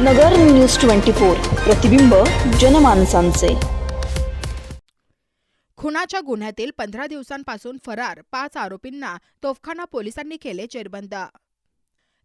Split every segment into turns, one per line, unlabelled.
नगर news twenty four प्रतिबिंब जनमानसांचे.
खुनाच्या गुन्ह्यातील पंधरा दिवसांपासून फरार पाच आरोपींना तोफखाना पोलिसांनी केले चेरबंद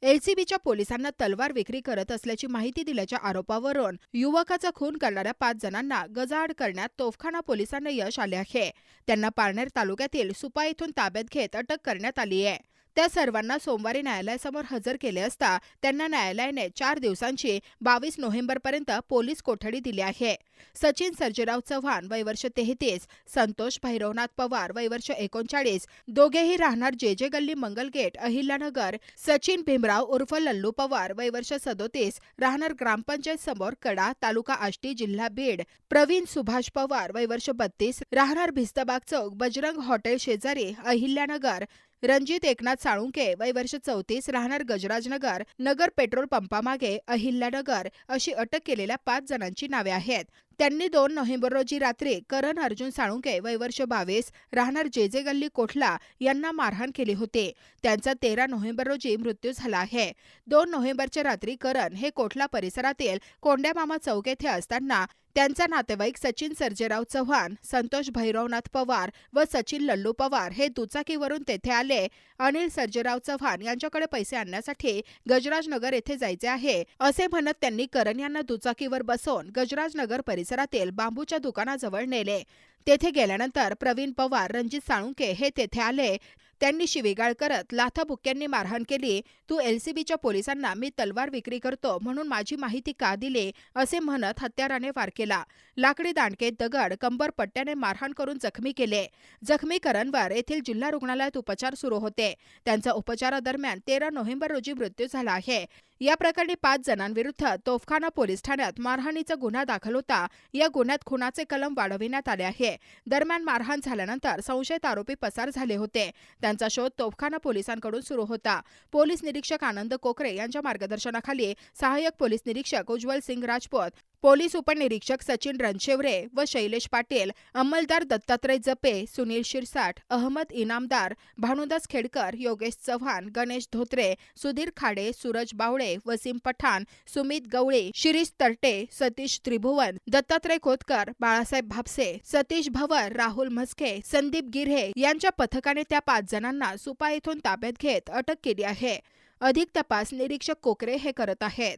एलसीबीच्या पोलिसांना तलवार विक्री करत असल्याची माहिती दिल्याच्या आरोपावरून युवकाचा खून करणाऱ्या पाच जणांना गजाआड करण्यात तोफखाना पोलिसांना यश आले आहे. त्यांना पारनेर तालुक्यातील सुपा येथून ताब्यात घेत अटक करण्यात आली आहे. त्या सर्वांना सोमवारी न्यायालयासमोर हजर केले असता त्यांना न्यायालयाने चार दिवसांची बावीस नोव्हेंबरपर्यंत पोलीस कोठडी दिली आहे. सचिन सर्जेराव चव्हाण वय वर्ष तेहतीस संतोष भैरवनाथ पवार वय वर्ष एकोणचाळीस दोघेही राहणार जे जे गल्ली मंगलगेट अहिल्यानगर सचिन भीमराव उर्फ लल्लू पवार वय वर्ष सदोतीस राहणार ग्रामपंचायत समोर कडा तालुका आष्टी जिल्हा बीड प्रवीण सुभाष पवार वय वर्ष बत्तीस राहणार भिस्तबाग चौक बजरंग हॉटेल शेजारी अहिल्यानगर रणजित एकनाथ साळुंके वय वर्ष चौतीस राहणार गजराजनगर नगर पेट्रोल पंपामागे अहिल्यानगर अशी अटक केलेल्या पाच जणांची नावे आहेत. त्यांनी दोन नोव्हेंबर रोजी रात्री करण अर्जुन साळुंके वय वर्ष बावीस राहणार जेजे गल्ली कोठला यांना मारहाण केली होती. त्यांचा तेरा नोव्हेंबर रोजी मृत्यू झाला आहे. दोन नोव्हेंबरच्या रात्री करण हे कोठला परिसरातील कोंड्यामामा चौक येथे असताना त्यांचा नातेवाईक सचिन सर्जेराव चव्हाण संतोष भैरवनाथ पवार व सचिन लल्लू पवार हे दुचाकीवरून तेथे आले. अनिल सर्जेराव चव्हाण यांच्याकडे पैसे आणण्यासाठी गजराजनगर येथे जायचे आहे. असे म्हणत त्यांनी करण यांना दुचाकीवर बसवून गजराजनगर परिसरातील बांबूच्या दुकानाजवळ नेले. तेथे गेल्यानंतर प्रवीण पवार रणजित साळुंके हे तेथे आले. त्यांनी शिवीगाळ करत लाथाबुक्क्यांनी मारहाण केली. तू एलसीबीच्या पोलिसांना मी तलवार विक्री करतो म्हणून माझी माहिती का दिली? असे म्हणत हत्याराने वार केला. लाकडी दांडके दगड कंबर पट्ट्याने मारहाण करून जखमी केले. जखमी करणवर येथील जिल्हा रुग्णालयात उपचार सुरू होते. त्यांचा उपचारादरम्यान तेरा नोव्हेंबर रोजी मृत्यू झाला आहे. या प्रकरणी पाच जणांविरुद्ध तोफखाना पोलीस ठाण्यात मारहाणीचा गुन्हा दाखल होता. या गुन्ह्यात खुनाचे कलम वाढविण्यात आले आहे. दरम्यान मारहाण झाल्यानंतर संशयित आरोपी पसार झाले होते. त्यांचा शोध तोफखाना पोलिसांकडून सुरू होता. पोलीस निरीक्षक आनंद कोकरे यांच्या मार्गदर्शनाखाली सहाय्यक पोलीस निरीक्षक उज्ज्वल सिंग राजपूत पोलीस उपनिरीक्षक सचिन रणशेवरे व शैलेश पाटील अंमलदार दत्तात्रय जपे सुनील शिरसाट अहमद इनामदार भानुदास खेडकर योगेश चव्हाण गणेश धोत्रे सुधीर खाडे सूरज बावळे वसीम पठाण सुमित गवळे शिरीष तरटे सतीश त्रिभुवन दत्तात्रय खोतकर बाळासाहेब भापसे सतीश भवर राहुल म्हस्के संदीप गिर्हे यांच्या पथकाने त्या पाच जणांना सुपा येथून ताब्यात घेत अटक केली आहे. अधिक तपास निरीक्षक कोकरे हे करत आहेत.